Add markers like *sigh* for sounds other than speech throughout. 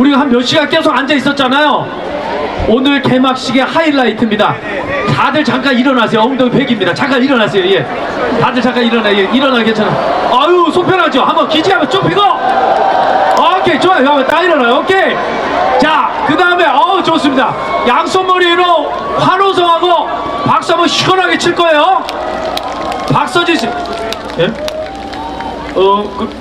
우리가 한 몇 시간 계속 앉아 있었잖아요. 오늘 개막식의 하이라이트입니다. 다들 잠깐 일어나세요. 엉덩이 100입니다. 잠깐 일어나세요. 예. 다들 잠깐 일어나. 예. 일어나 괜찮아. 아유, 속 편하죠? 한번 기지하면 좀 피고. 오케이, 좋아요. 한번 딱 일어나요. 오케이. 자, 그 다음에, 어우, 좋습니다. 양손머리로 환호성하고 박수 한번 시원하게 칠 거예요. 박서진 씨. 예? 어, 그,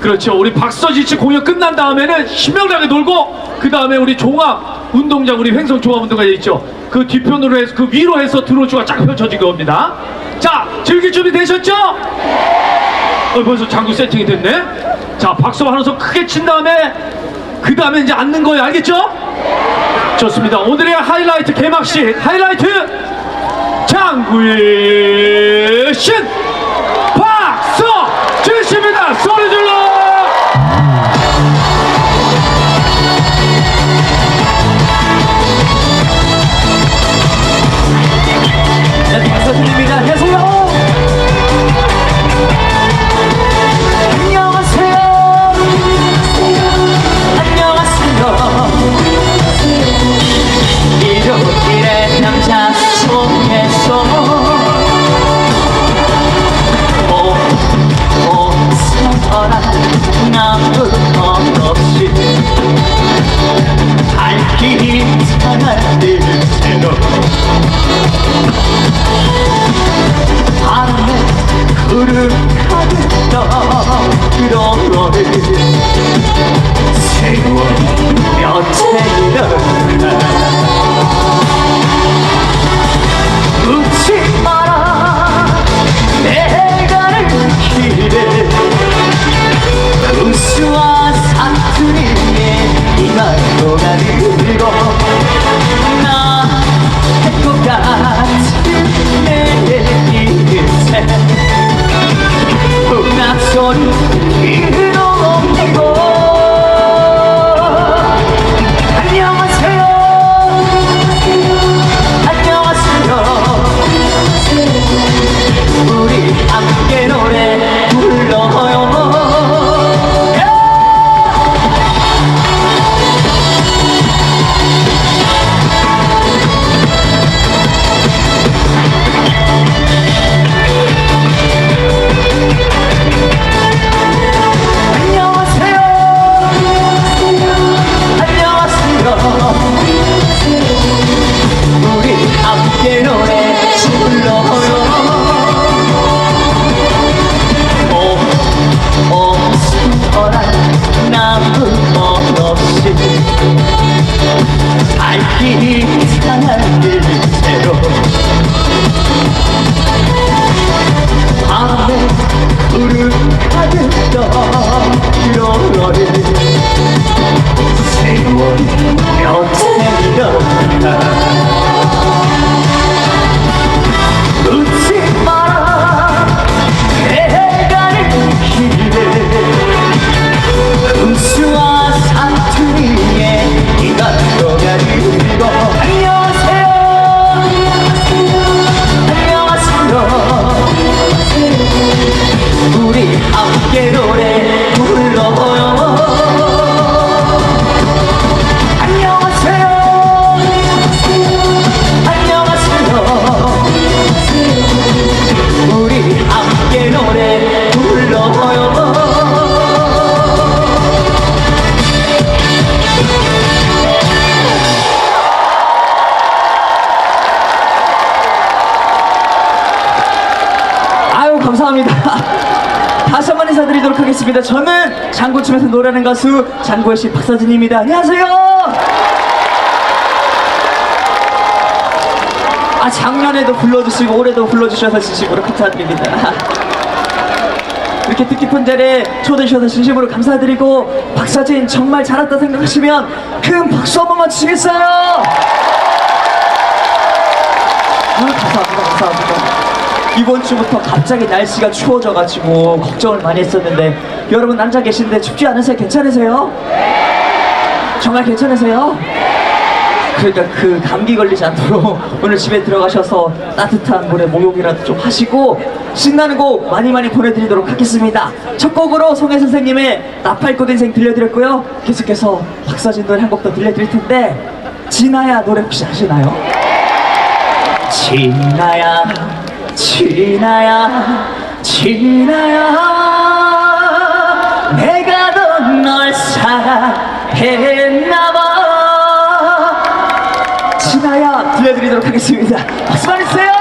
그렇죠. 우리 박서진 씨 공연 끝난 다음에는 신명나게 놀고 그 다음에 우리 종합 운동장 우리 횡성 종합 운동장에 있죠. 그 뒤편으로 해서 그 위로 해서 드로즈가 쫙 펼쳐진 겁니다. 자, 즐길 준비 되셨죠? 어, 벌써 장구 세팅이 됐네. 자, 박수 하나서 크게 친 다음에 그 다음에 이제 앉는 거예요. 알겠죠? 좋습니다. 오늘의 하이라이트 개막식 하이라이트 장구의 신 이 사나들 채로 밤에 구름 가득 떠들어오를 세월이 며 하겠습니다. 저는 장구 치면서 노래하는 가수 장구의 씨 박서진입니다. 안녕하세요. 아 작년에도 불러주시고 올해도 불러주셔서 진심으로 감사드립니다. 이렇게 뜻깊은 자리에 초대해 주셔서 진심으로 감사드리고 박서진 정말 잘했다 생각하시면 큰 박수 한 번만 주시겠어요? 아, 감사합니다. 감사합니다. 이번 주부터 갑자기 날씨가 추워져가지고 걱정을 많이 했었는데 여러분 앉아 계신데 춥지 않으세요? 괜찮으세요? 정말 괜찮으세요? 그러니까 그 감기 걸리지 않도록 *laughs* 오늘 집에 들어가셔서 따뜻한 물에 목욕이라도 좀 하시고 신나는 곡 많이 많이 보내드리도록 하겠습니다. 첫 곡으로 송혜 선생님의 나팔꽃 인생 들려드렸고요. 계속해서 박서진 노래 한 곡 더 들려드릴 텐데 진아야 노래 혹시 아시나요? 진아야 진아야 진아야. 내가 더 널 사랑했나봐. 진아야 들려드리도록 하겠습니다. 박수 많이 주세요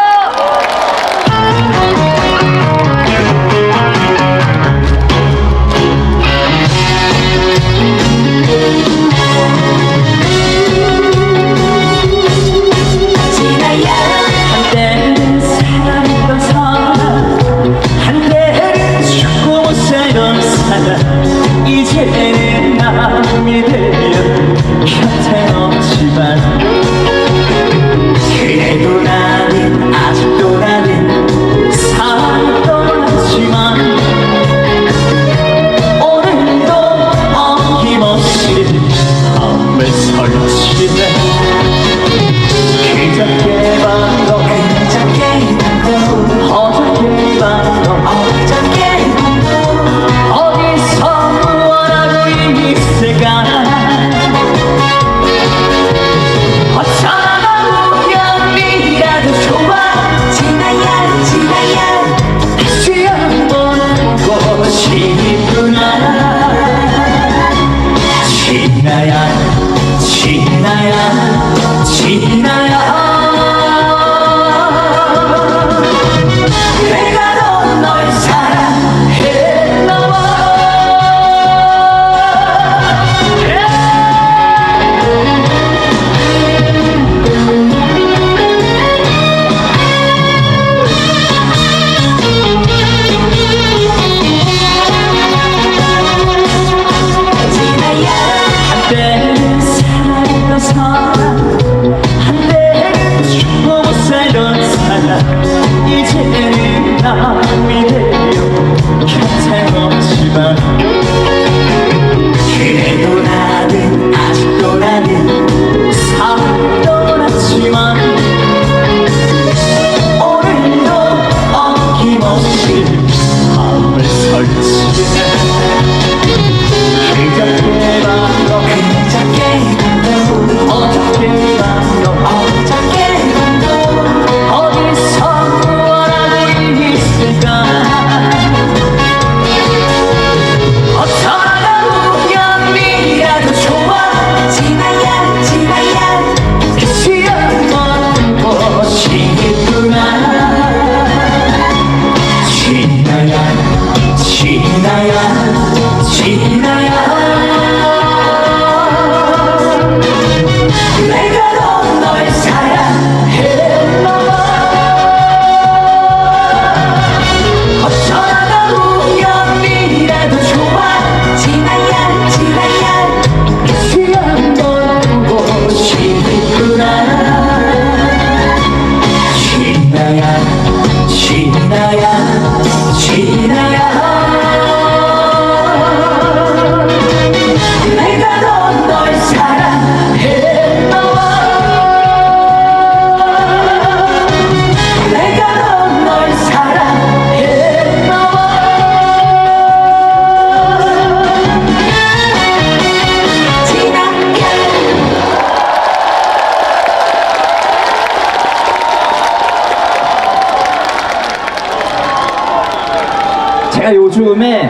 요즘에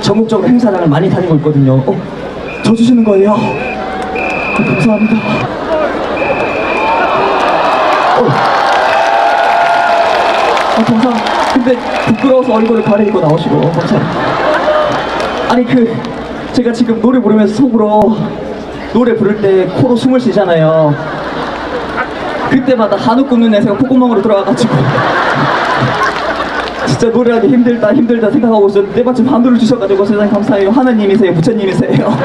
전국적으로 행사장을 많이 다니고 있거든요. 어, 저 주시는 거예요? 어, 감사합니다. 어. 아, 감사합니다. 근데 부끄러워서 얼굴을 가리고 나오시고 감사합니다. 아니 그 제가 지금 노래 부르면서 속으로 노래 부를 때 코로 숨을 쉬잖아요. 그때마다 한우 굽는 냄새가 콧구멍으로 들어와가지고 진짜 노래하기 힘들다 힘들다 생각하고 있었는데 마침 한우를 주셔가지고 세상에 감사해요. 하나님이세요 부처님이세요. *laughs*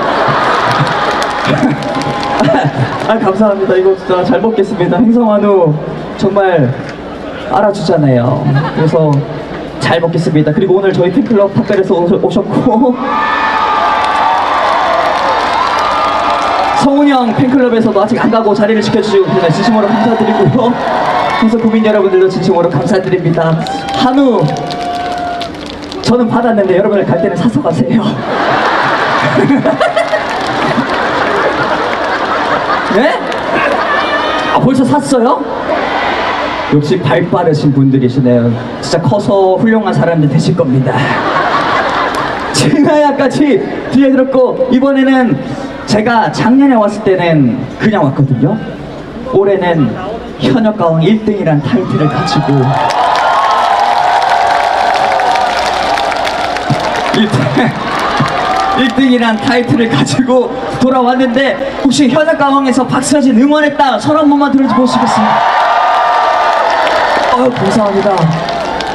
아 감사합니다. 이거 진짜 잘 먹겠습니다. 행성한우 정말 알아주잖아요. 그래서 잘 먹겠습니다. 그리고 오늘 저희 팬클럽 탑별에서 오셨고. 성훈이 형 팬클럽에서도 아직 안 가고 자리를 지켜주시고 진심으로 감사드리고요 그래서 국민 여러분들도 진심으로 감사드립니다 한우 저는 받았는데 여러분들 갈 때는 사서 가세요 *laughs* 네? 아 벌써 샀어요? 역시 발 빠르신 분들이시네요 진짜 커서 훌륭한 사람들 되실 겁니다 *laughs* 진아야까지 뒤에 들었고 이번에는 제가 작년에 왔을 때는 그냥 왔거든요. 올해는 현역가왕 1등이란 타이틀을 가지고 1등 1등이란 타이틀을 가지고 돌아왔는데 혹시 현역가왕에서 박서진 응원했다 손한 번만 들어보시겠습니다. 아유 감사합니다.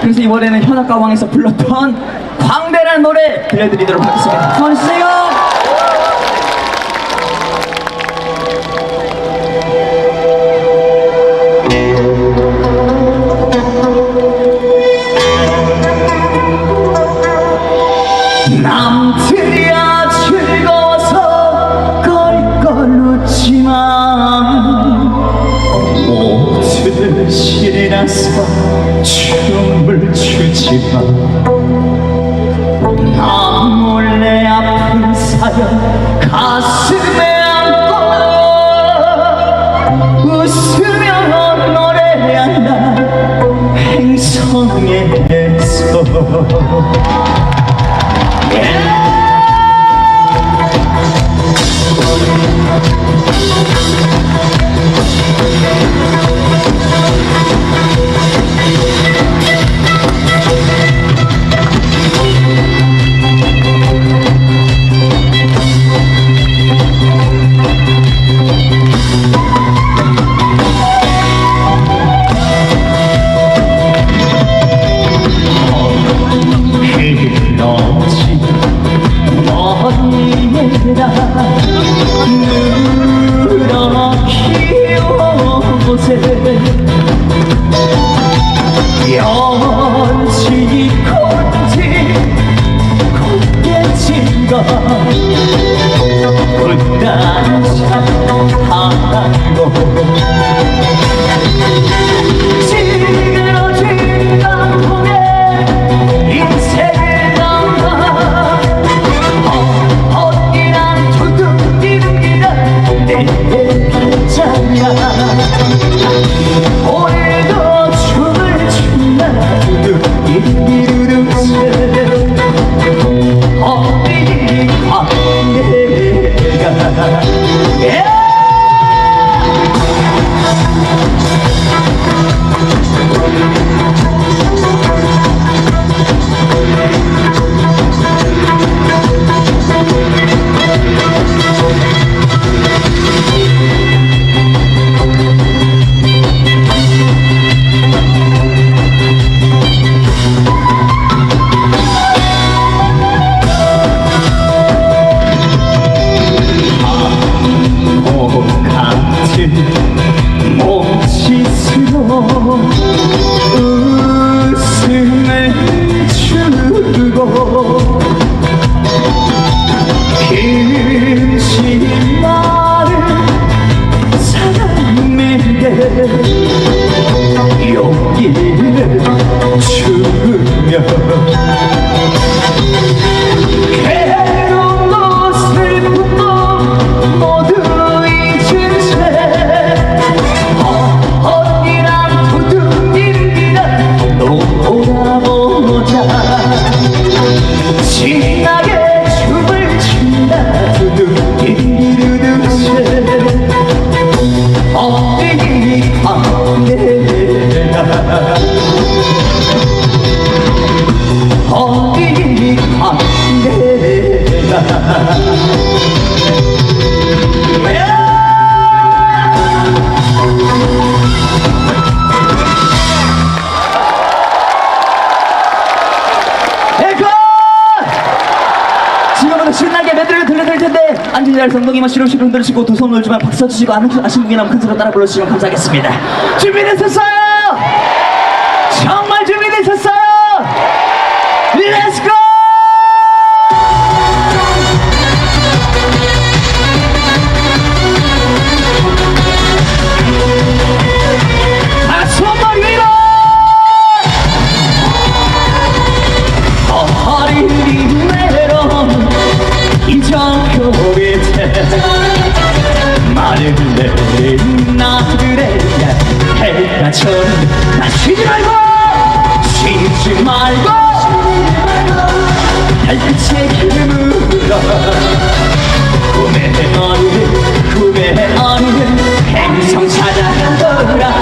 그래서 이번에는 현악가왕에서 불렀던 광대라는 노래 들려드리도록 하겠습니다. 주세요. 나서 춤을 추지만 나 몰래 아픈 사연 가슴에 안고 웃으며 노래한다. 행성에서 흘러 오세 연지 콘지 곱게진가 분단 참 하고 오늘도 춤을 춘다 자리에서 엉덩이만 시름시름 들으시고 두 손을 주면 박수 주시고 아는 아신 분이라면 큰 소리로 따라 불러주시면 감사하겠습니다 준비되셨어요? 정말 준비되셨어요? 져는 나 쉬지 말고 쉬지 말고 달빛의 기름으로 꿈의 어린 꿈의 어린 행성 찾아가더라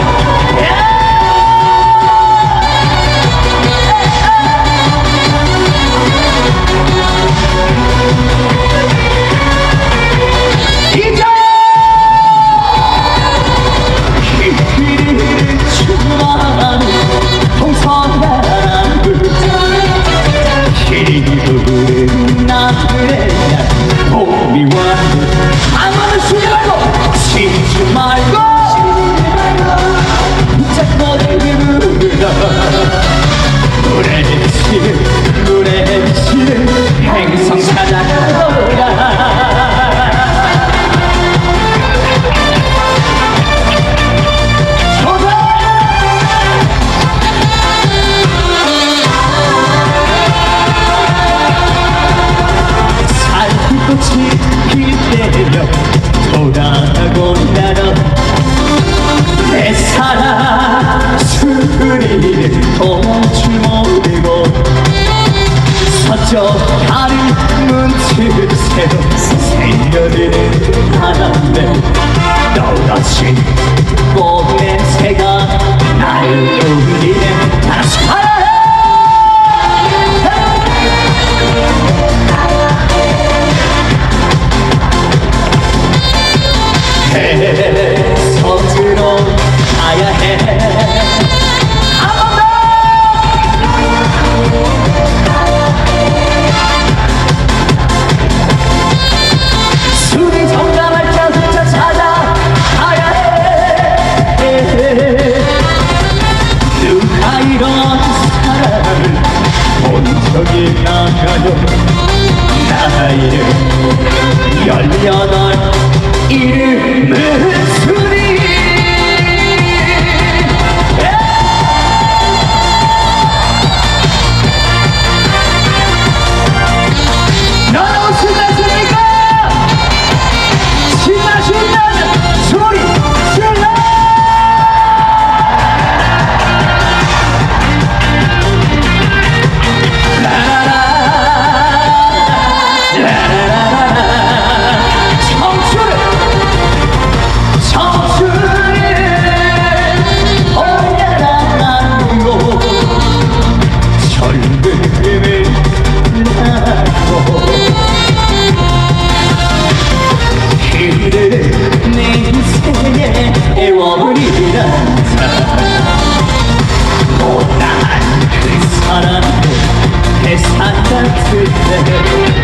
대산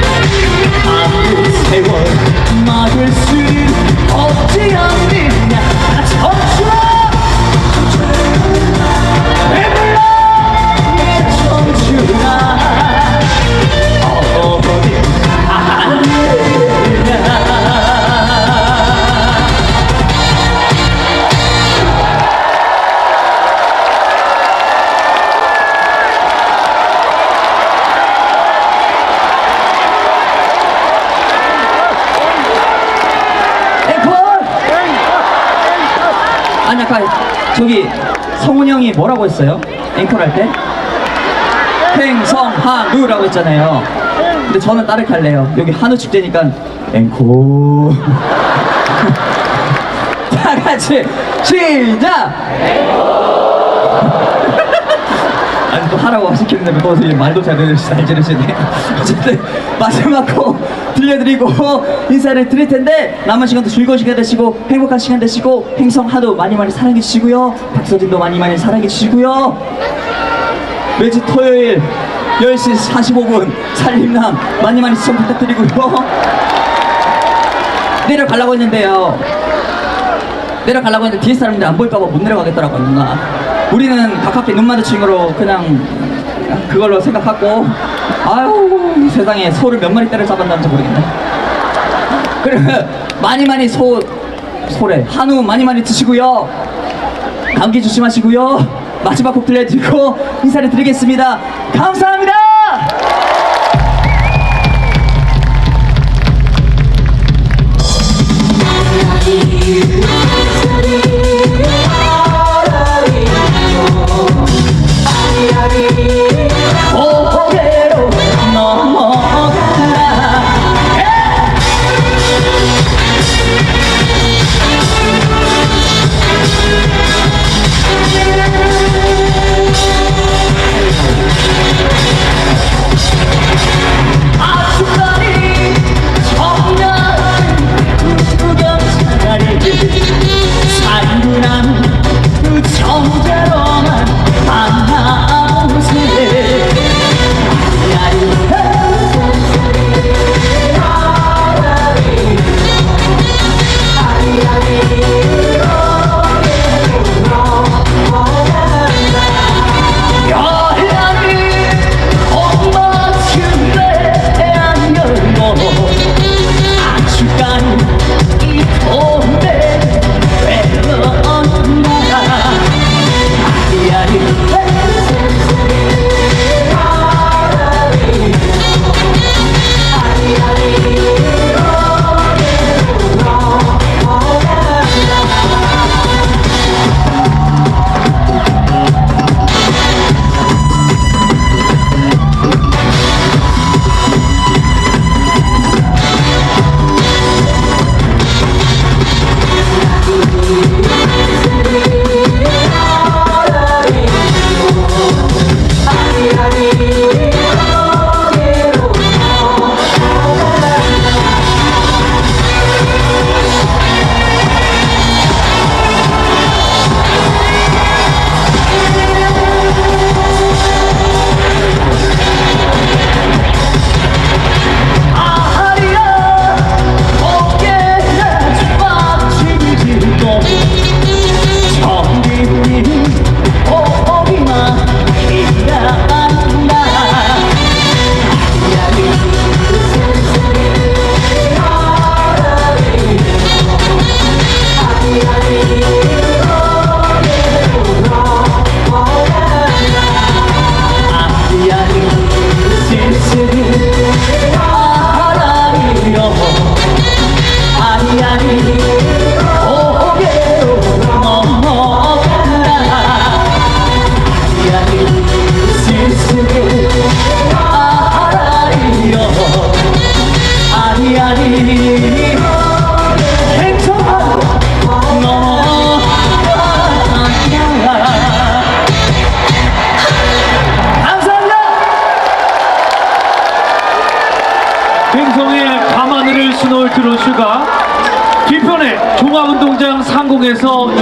같 형이 뭐라고 했어요? 앵콜 할 때? 행성한우라고 했잖아요 근데 저는 다르게 할래요 여기 한우 축제니까 앵콜 *laughs* 다 같이 시작! 아니 또 하라고 시키는데 또 이제 말도 잘잘 들으시네 어쨌든 마지막 곡 들려드리고 인사를 드릴 텐데 남은 시간도 즐거운 시간 되시고 행복한 시간 되시고 행성 하도 많이 많이 사랑해 주시고요. 박서진도 많이 많이 사랑해 주시고요. 매주 토요일 10시 45분 살림남 많이 많이 시청 부탁드리고요. 내려가려고 했는데요. 내려가려고 했는데 뒤에 사람들이 안 보일까봐 못 내려가겠더라고요 누나 우리는 가깝게 눈 마주친 거로 그냥 그걸로 생각하고 아유 세상에 소를 몇 마리 때려 잡았는지 모르겠네. 그래 많이 많이 소 소래. 한우 많이 많이 드시고요. 감기 조심하시고요. 마지막 곡 들려드리고 인사를 드리겠습니다. 감사합니다 상